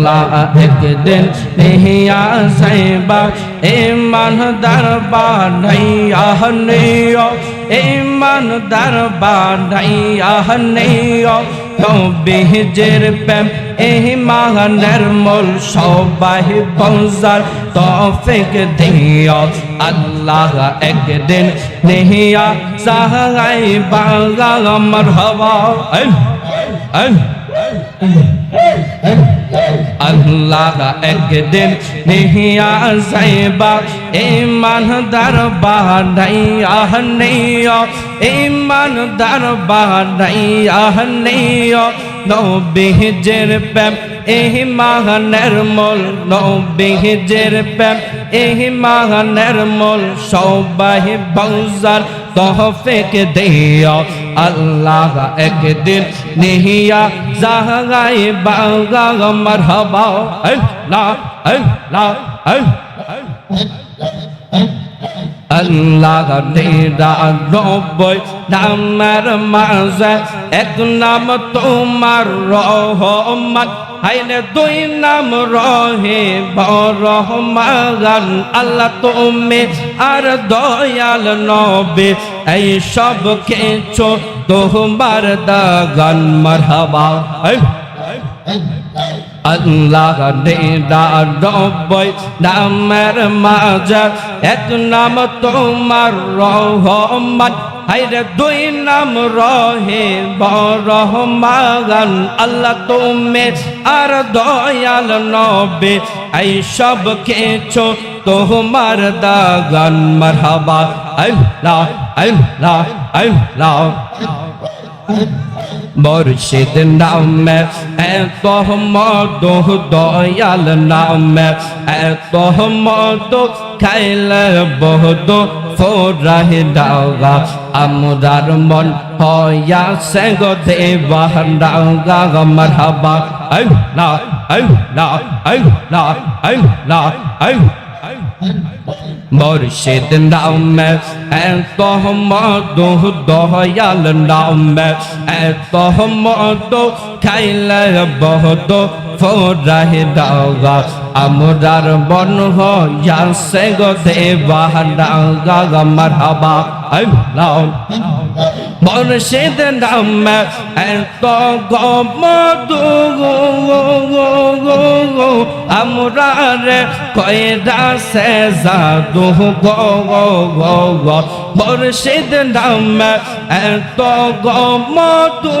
আল্লাহ একদিন নিহিয়া সাইবা ইমান দরবার নাইয়া নিও ইমান দরবার নাইয়া নিও নবীজের প্রেম এই ইমানের মূল সবাই পৌঁছার তৌফিক দিও। আল্লাহ একদিন নিহিয়া সাহাই বাগা মারহাবা। আল্লাহ একদিন নিহিয়া যাইবা ইমান দরবার নাইয়া নেইও ইমান দরবার নাইয়া নেইও নবীজের প্রেম এহি মাহানের মূল। নবীজের প্রেম এহি মাহানের মূল। সবাই বংজার তহফিক দিও আল্লাহ একদিন নিহিয়া জাহাই বাগা মারহাবা। আল্লাহ আল্লাহ আল্লাহ। নিরানব্বই নামের মাঝে এক নাম তোমার রহমান। হাইনে দুই নাম রহে রহমান আল্লাহ তুমি আর দয়াল নবে এই সব কিছু তোমার দাগান মারহাবা। আল্লাহ নিরানব্বই নামের মাঝে এক নাম তোমার রহমান। হাইরে দুই নাম রহে রহমান আল্লাহ তুমি, আর দয়াল নবে, এই সব কিছু তোমার দাগান। মারহাবা, আল্লাহ আল্লাহ আল্লাহ। মুর্শিদ নামে, এত মধু দয়াল নামে, এত মধু খাইলে বহুত ফোরাহ ডাগা আমরার মন হয়া সেগ দেবা ডাগা মারহাবা। আল্লাহ আল্লাহ আল্লাহ আল্লাহ আল্লাহ মুর্শিদ নামে এত মধু দয়াল নামে এত মধু খাইলে বহুত ফোরাহ ডাগা আমরার বন হয়াসে গো দেবা ডাগা মারহাবা আল্লাহ মুর্শিদ নামে এত গমধু আমরার কয়রা সে জাদু গো গো এত গমধু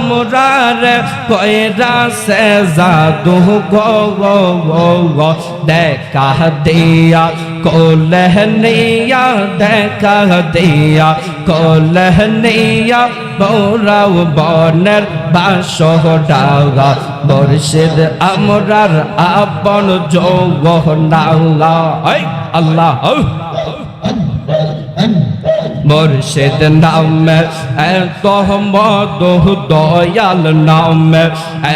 আমরার কয়রা সে জাদু গো গো গো গো দেখা দিয়া কোলহনিয়া দেখা দিয়া কোলহনিয়া বৌরাও বনের বাসহ ডাগা মুর্শিদ আমরার আপন যোগ নাগা আল্লাহ। মুর্শিদ নামে এত মদ দয়াল নামে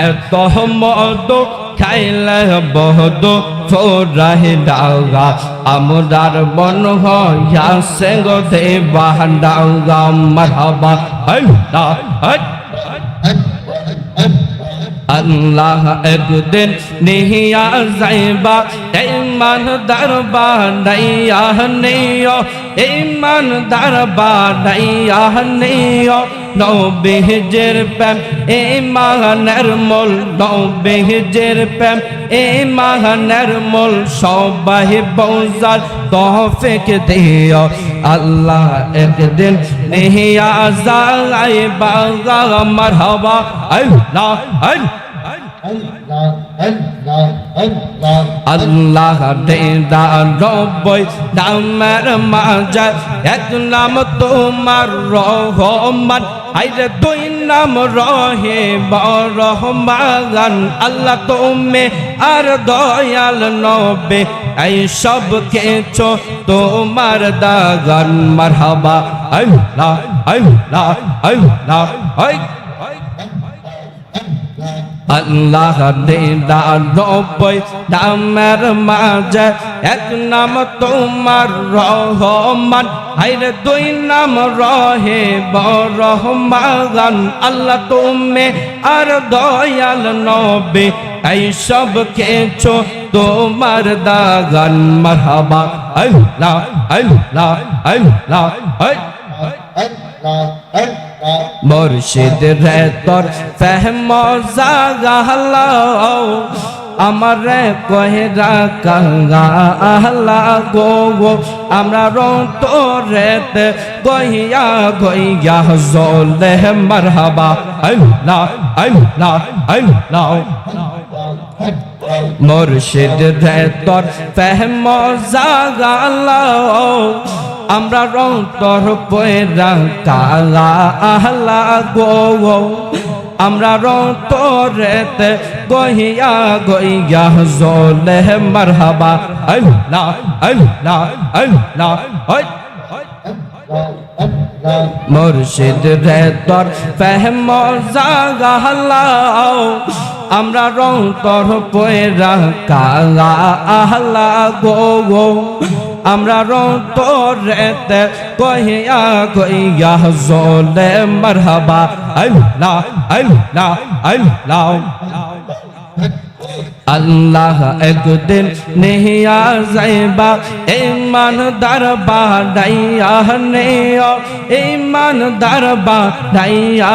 এত মধু খাইলে বহুত ফোরাহ ডাগা আমরার মন হয়া সেগ দেবা ডাগা মারহাবা আল্লাহ আল্লাহ একদিন নিহিয়া যাইবা, ইমান দরবার নাইয়া নেও, ইমান দরবার নাইয়া নেও। নবীজের প্রেম, ইমানের মূল নবীজের প্রেম, ইমানের মূল, সবাই বৌজার তহফিক দিও। আল্লাহ একদিন নিহিয়া যাই বাগা মারহাবা, আল্লাহ আল্লাহ। নব্বই নামের মাঝে এক নাম তোমার রহমান। আইরে দুই নাম রহে রহমান আল্লাহ তুমি আর দয়াল নবে, এই সব কিছু তোমার দাগান। মারহাবা আল্লাহ আল্লাহ আল্লাহ আল্লাহ নিরানব্বই নামের মাঝে এক নাম তোমার রহমান হাইরে দুই নাম রহে বরহমান আল্লাহ তুমি আর দয়াল নবে এই সব কিছু তোমার দাগান মারহাবা আল্লাহ আল্লাহ আল্লাহ আল্লাহ মুর্শিদ রে তোর ফহম জাগালাও আমার রে কহেরা কাঙ্গা আহলা গো গো আমরা রং তোরেতে গইয়া জলে মারহাবা। আল্লাহ আল্লাহ আল্লাহ মুর্শিদ রে তোর ফহম জাগালাও আমরা রং তোর পয়রা কালা আহলা গো আমরা রং তোরেতে গহিয়া গইয়া জলে মারহাবা। আল্লাহ আল্লাহ আল্লাহ ওই মুর্শিদ রে তোর ফহম জাগালাও আমরা রং তোর পয়রা কালা আহলা গো। আমরা রং তোর রেতে কহিয়া কইয়া, জলে মারহাবা, আল্লাহ আল্লাহ আল্লাহ। আল্লাহ একদিন নেহিয়া যাইবা, ইমান দরবা ডাইয়া নেও, ইমান দরবা ডাইয়া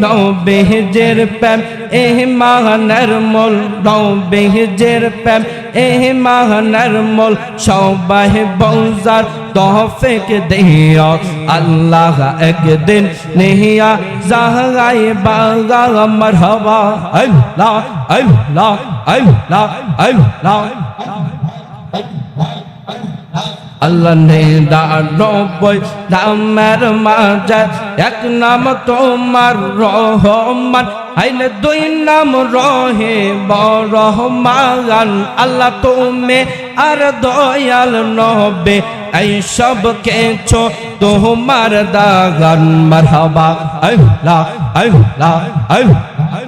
নেও নবেজের প্রেম এহ মাহনের মোল। নবেজের প্রেম এহ মাহনের মোল। সবাই বৌজার তহফিক দিও, আল্লাহ একদিন নেহিয়া জাহাই বাগা মরহবা আল্লাহ আল্লাহ আল্লাহ আল্লাহ আল্লাহ। নে দানবই নামের মাঝে এক নাম তোমার রহমান। আইলে দুই নাম রহে বরহমান। আল্লাহ তুমি আর দয়াল নবে, এই সব কিছু তোমার দাগান। মারহাবা আল্লাহ আল্লাহ আল্লাহ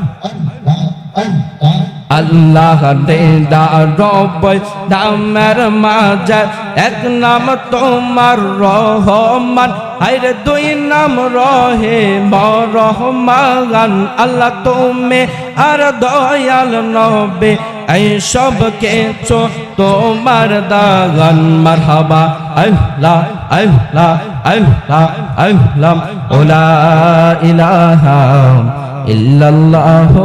আল্লাহ দেদা রবই দামের মাঝে এক নাম তোমার রহমান। আইরে দুই নাম রহে রহমান আল্লাহ তুমি আর দয়াল নবে, এই সব কিছু তোমার দাগান। মারহাবা, আল্লাহ আল্লাহ আল্লাহ আল্লাহ ওলা ইলাহা ইল্লাল্লাহু।